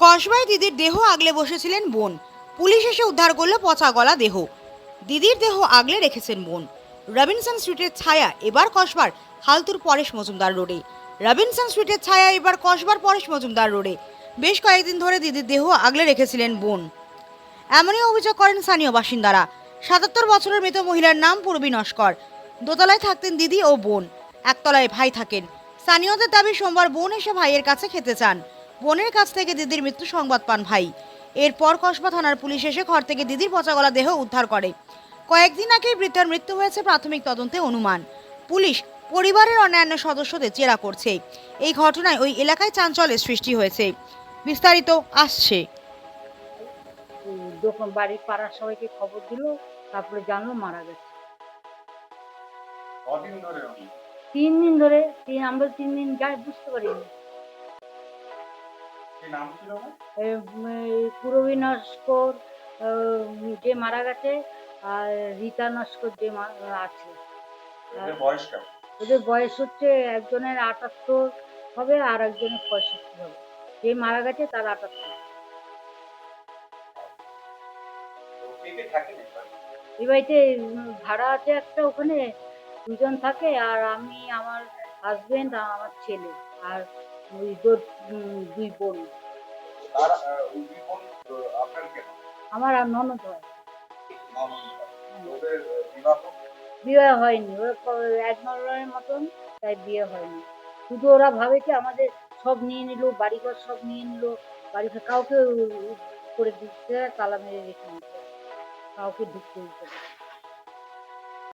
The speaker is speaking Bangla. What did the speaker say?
কসবায় দিদির দেহ আগলে বসেছিলেন বোন। পুলিশ এসে উদ্ধার করল পচা গলা দেহ। দিদির দেহ আগলে রেখেছেন বোন। রবিনসন স্ট্রিটের ছায়া এবার কসবার হালতুর পরেশ মজুমদার রোডে। রবিনসন স্ট্রিটের ছায়া এবার কসবার পরেশ মজুমদার রোডে। বেশ কয়েকদিন ধরে দিদির দেহ আগলে রেখেছিলেন বোন। এমনই অভিযোগ করেন স্থানীয় বাসিন্দারা। সাতাত্তর বছরের মৃত মহিলার নাম পূর্বী নস্কর। দোতলায় থাকতেন দিদি ও বোন। একতলায় ভাই থাকেন। স্থানীয়দের দাবি, সোমবার বোন এসে ভাইয়ের কাছে খেতে চান। বোনের কাছ থেকে দিদির মৃত্যু সংবাদ পান ভাই। এরপর কসবা থানার পুলিশ এসে ঘর থেকে দিদির পচাগলা দেহ উদ্ধার করে। কয়েকদিন আগেই বৃদ্ধার মৃত্যু হয়েছে প্রাথমিক তদন্তে অনুমান। পুলিশ পরিবারের অন্যান্য সদস্যদের জেরা করছে। এই ঘটনায় ওই এলাকায় চাঞ্চল্যের সৃষ্টি হয়েছে। বিস্তারিত আসছে। দোকান বাড়ির পাড়ার সবাইকে খবর দিল তারপরে জানলো মারা গেছে। তিন দিন ধরে তিন আমরা তিন দিন যাই বুঝতে পারিনি। পুরবী নস্কর যে মারা গেছে আর রীতা নস্কর যে আছে। ওদের বয়স হচ্ছে একজনের আটাত্তর হবে আর একজনের পঁয়ষট্টি হবে। যে মারা গেছে তার আটাত্তর। এই বাড়িতে? ভাড়া আছে একটা ওখানে দুজন থাকে আর আমি আমার হাজবেন্ড আর আমার ছেলে। আর ওই দুই বোন। আমার আর ননদ হয়। বিয়ে হয়নি। এক নলের মতন তাই বিয়ে হয়নি। শুধু ওরা ভাবে কি আমাদের সব নিয়ে নিল বাড়িঘর সব নিয়ে নিল বাড়িঘর কাউকে করে দিচ্ছে তালা মেরে রেখে নিচ্ছে কাউকে ঢুকতে দিতে।